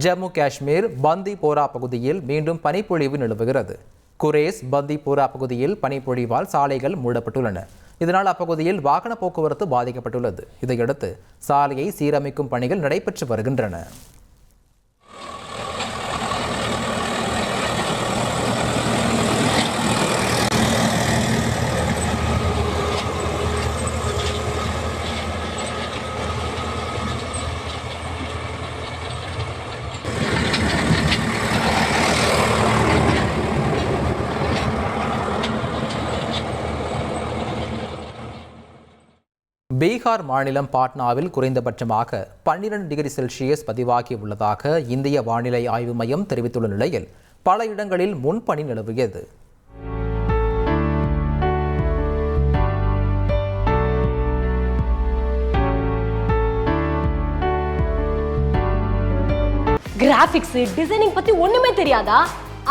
ஜம்மு காஷ்மீர் பந்தி போரா பகுதியில் மீண்டும் பனிப்பொழிவு நிலவுகிறது. குரேஸ் பந்திபோரா பகுதியில் பனிப்பொழிவால் சாலைகள் மூடப்பட்டுள்ளன. இதனால் அப்பகுதியில் வாகன போக்குவரத்து பாதிக்கப்பட்டுள்ளது. இதையடுத்து சாலையை சீரமைக்கும் பணிகள் நடைபெற்று வருகின்றன. பீகார் மாநிலம் பாட்னாவில் குறைந்தபட்சமாக பன்னிரண்டு டிகிரி செல்சியஸ் பதிவாகியுள்ளதாக இந்திய வானிலை ஆய்வு மையம் தெரிவித்துள்ள நிலையில் பல இடங்களில் முன்பனி நிலவியது. கிராஃபிக்ஸ் டிசைனிங் பத்தி ஒண்ணுமே தெரியாதா?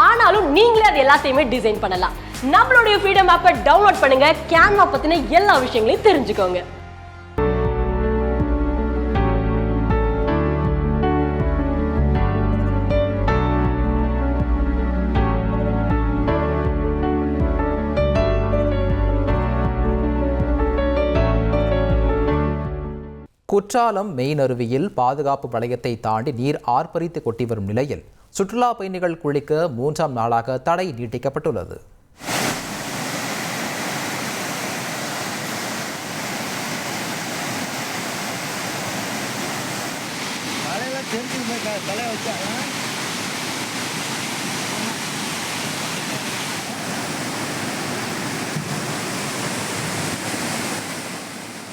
ஆனாலும் நீங்களே அது எல்லாத்தையுமே டிசைன் பண்ணலாம். நம்மளுடைய ஃப்ரீடம் ஆப்பை டவுன்லோட் பண்ணுங்க கேன்வா பத்தின எல்லா விஷயங்களையும் தெரிஞ்சுக்கோங்க. குற்றாலம் மெயின் அருவியில் பாதுகாப்பு வளையத்தை தாண்டி நீர் ஆர்ப்பரித்து கொட்டி வரும் நிலையில் சுற்றுலா பயணிகள் குளிக்க மூன்றாம் நாளாக தடை நீட்டிக்கப்பட்டுள்ளது. தலையெல்லாம் தெரிஞ்சு தலையை வச்சாங்க